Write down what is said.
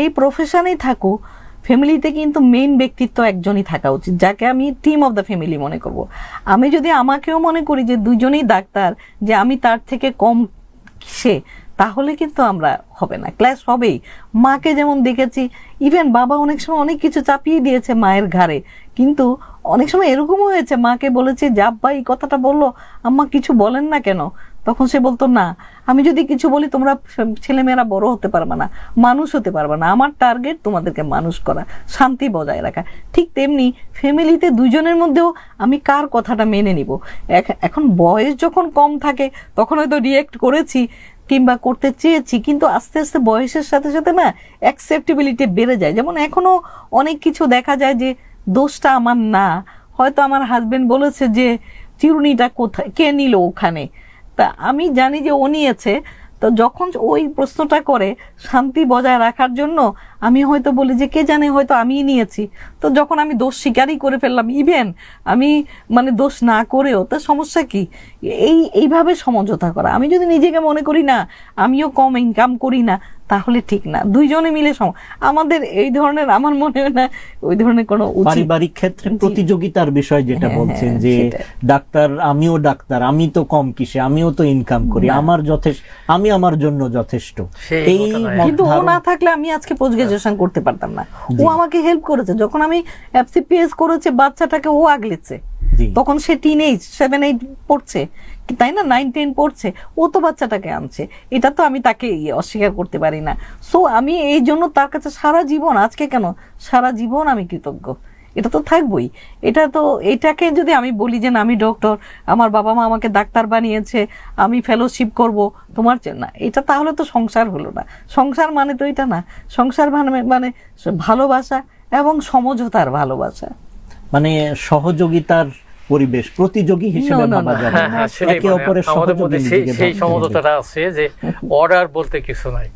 এই প্রফেশনেই থাকো ফ্যামিলিতে কিন্তু মেইন ব্যক্তিত্ব একজনই থাকা উচিত, যাকে আমি টিম অফ দ্য ফ্যামিলি মনে করব। আমি যদি আমাকেও মনে করি যে দুজনেই ডাক্তার, যে আমি তার থেকে কম সে, তাহলে কিন্তু আমরা হবে না ক্লাস হবেই। মাকে যেমন দেখেছি ইভেন বাবা অনেক সময় অনেক কিছু চাপিয়ে দিয়েছে মায়ের ঘাড়ে, কিন্তু অনেক সময় এরকমও হয়েছে, মাকে বলেছে, যে আব্বা এই কথাটা বলল, আম্মা কিছু বলেন না কেন? তখন সে বলতো, না, আমি যদি কিছু বলি, তোমরা ছেলেমেয়েরা বড় হতে পারবে না, মানুষ হতে পারবে না। আমার টার্গেট তোমাদেরকে মানুষ করা, শান্তি বজায় রাখা। ঠিক তেমনি ফ্যামিলিতে দুজনের মধ্যেও আমি কার কথাটা মেনে নিব? এখ- এখন বয়স যখন কম থাকে, তখন হয়তো রিয়েক্ট করেছি কিংবা করতে চেয়েছি, কিন্তু আস্তে আস্তে বয়সের সাথে সাথে না অ্যাকসেপ্টেবিলিটি বেড়ে যায়। যেমন এখনও অনেক কিছু দেখা যায় যে দোষটা আমার না। হয়তো আমার হাজবেন্ড বলেছে যে, চিরুনিটা কোথায়, কে নিল ওখানে? তা আমি জানি যে ও নিয়েছে। তো যখন ওই প্রশ্নটা করে শান্তি বজায় রাখার জন্য, আমি হয়তো বলি যে কে জানে, হয়তো আমিই নিয়েছি। তো যখন আমি দোষ স্বীকারই করে ফেললাম ইভেন আমি মানে দোষ না করেও, তা সমস্যা কি? এই, এইভাবে সমঝোতা করা। আমি যদি নিজেকে মনে করি না, আমিও কম ইনকাম করি না। তাহলে ঠিক না। দুইজনে মিলে সম আমাদের এই ধরনের আমার মনে হয় না ওই ধরনের কোনো পারিবারিক ক্ষেত্রে প্রতিযোগিতার বিষয় যেটা হ্যাঁ, বলছেন হ্যাঁ, যে ডাক্তার আমিও ডাক্তার আমি তো কম কিসে আমিও তো ইনকাম করি আমার যথেষ্ট আমি আমার জন্য যথেষ্ট। এই কিন্তু ও না থাকলে আমি আজকে পোস্ট গ্রাজুয়েশন করতে পারতাম না। ও আমাকে হেল্প করেছে। যখন আমি এফসিপিএস করেছে বাচ্চাটাকে ও আগলেছে। তখন সে টিন এইজ সেভেন এইট পড়ছে। তাই না? নাইন টেন পড়ছে। ও তো বাচ্চাটাকে আনছে। এটা তো আমি তাকে ইয়ে অস্বীকার করতে পারি না। সো আমি এই জন্য তার কাছে সারা জীবন আজকে কেন? সারা জীবন আমি কৃতজ্ঞ। এটা তো থাকবই। এটা তো এটাকে যদি আমি বলি যে না আমি ডক্টর আমার বাবা মা আমাকে ডাক্তার বানিয়েছে আমি ফেলোশিপ করব তোমার না। এটা তাহলে তো সংসার হলো না। সংসার মানে তো এটা না। সংসার মানে মানে ভালোবাসা এবং সমঝোতার ভালোবাসা। মানে সহযোগিতার পরিবেশ প্রতিযোগী হিসেবে ভাবা যাবে হ্যাঁ না। হ্যাঁ একে মানে অপরের সহযোগী সেই সমঝোতাটা আছে যে অর্ডার বলতে কিছু নাই।